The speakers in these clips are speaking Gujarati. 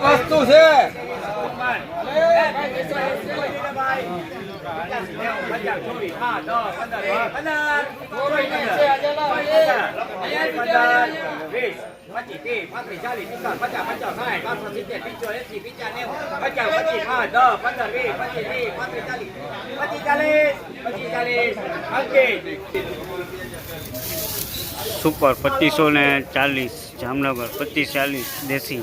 વસ્તુ છે. સુપર પચીસો ને ચાલીસ જામનગર પચીસ ચાલીસ દેશી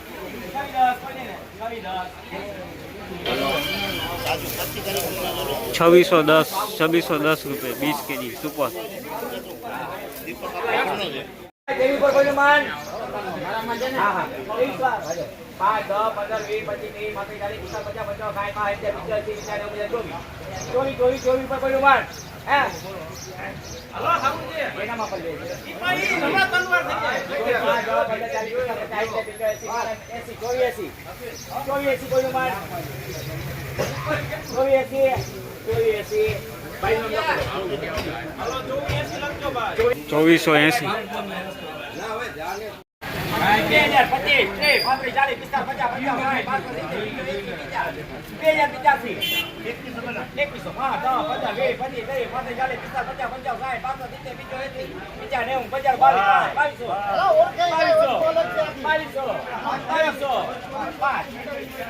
દસ છવ્વીસો દસ રૂપિયા વીસ કેજી સુપર. ચોવીસ ચોવીસ હે એંસી, બે હજાર પચીસ ત્રીસ પાંત્રીસ ચાલીસ પિસ્તાલીસ પચાસ પંચાવન બે હજાર પચાસી એકવીસો ત્રીસ પાંત્રીસ ચાલીસ પિસ્તાલીસ પચાસ પંચાવન સાઠ પાંચસો સિત્તેર બીજો એસી પચાસ નેવું પચાસ બાવીસો બાવીસો બાવીસો પાંચ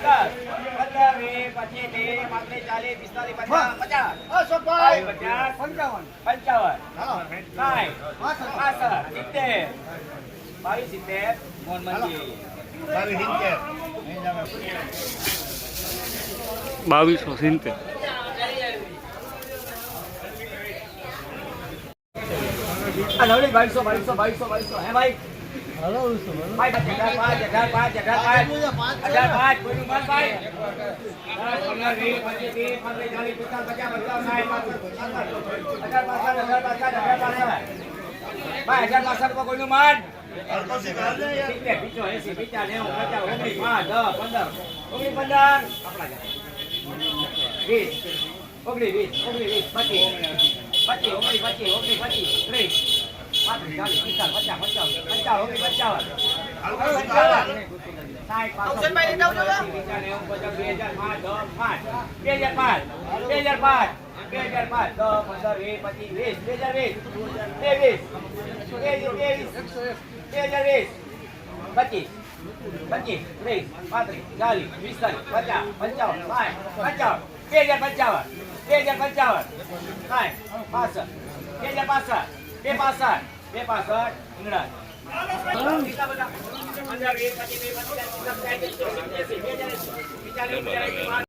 દસ પંદર વીસ પચીસ ત્રીસ પાંત્રીસ ચાલીસ પિસ્તાલીસ પચાસ પચાસ. પચાસ પંચાવન. પંચાવન સાઠ પાસઠ. સિત્તેર. બાવીસ સિત્તેર. મોહન મંજી બાવીસો સિત્તેર. બાવીસો બાવીસો બાવીસો બાવીસો. હે ભાઈ? ભાઈ પાંચ અઢાર કોઈનું મન પંદર વીસ પંદર વીસ પચીસ પચીસ ઓગણીસ પચીસ ઓગણીસ પચીસ ત્રીસ પાંત્રીસ ચાલીસ પિસ્તાલીસ પચાસ પંચાવન પંચાવન ઓગણીસ પંચાવન સાઠ પાંસઠ પંચાવન નેવું પચાસ બે હજાર પાંચ દસ પાંચ બે હજાર પાંચ બે હજાર પાંચ બે હજાર પાંચ દસ પંદર વીસ પચીસ વીસ બે હજાર વીસ ત્રેવીસ ત્રેવીસ બે હજાર વીસ પચીસ પચીસ ત્રીસ પાંત્રીસ ચાલીસ પિસ્તાલીસ પચાસ પંચાવન સાઠ પંચાવન બે હજાર પંચાવન બે હજાર પંચાવન સાઠ પાસઠ બે હજાર પાસઠ બે પાસઠ બે પાસઠ ઇંગળા પંદર